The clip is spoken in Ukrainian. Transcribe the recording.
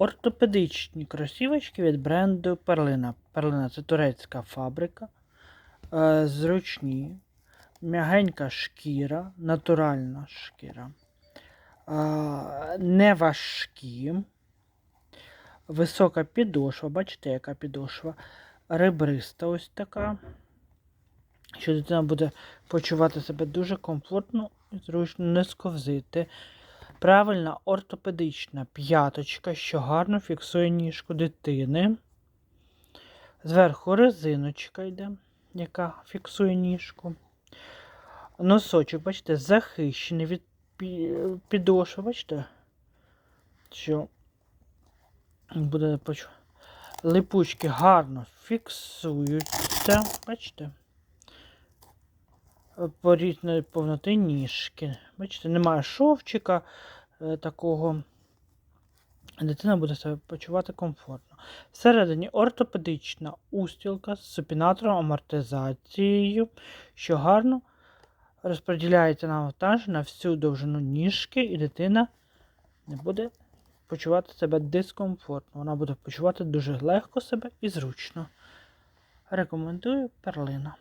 Ортопедичні кросівочки від бренду Перлина. Перлина це турецька фабрика. Е, Зручні, м'ягенька шкіра, натуральна шкіра. Е, Не важкі. Висока підошва. Бачите, яка підошва? Ребриста ось така. Що дитина буде почувати себе дуже комфортно і зручно не сковзити. Правильна ортопедична п'яточка, що гарно фіксує ніжку дитини. Зверху резиночка йде, яка фіксує ніжку. Носочок, бачите, захищений від пі- підошви, бачите, що буде поч... липучки гарно фіксуються, бачите? По різної повноти ніжки. Бачите, немає шовчика е, такого. Дитина буде себе почувати комфортно. Всередині ортопедична устілка з супінатором амортизацією, що гарно розподіляється навантаження на всю довжину ніжки, і дитина не буде почувати себе дискомфортно. Вона буде почувати дуже легко себе і зручно. Рекомендую перлина.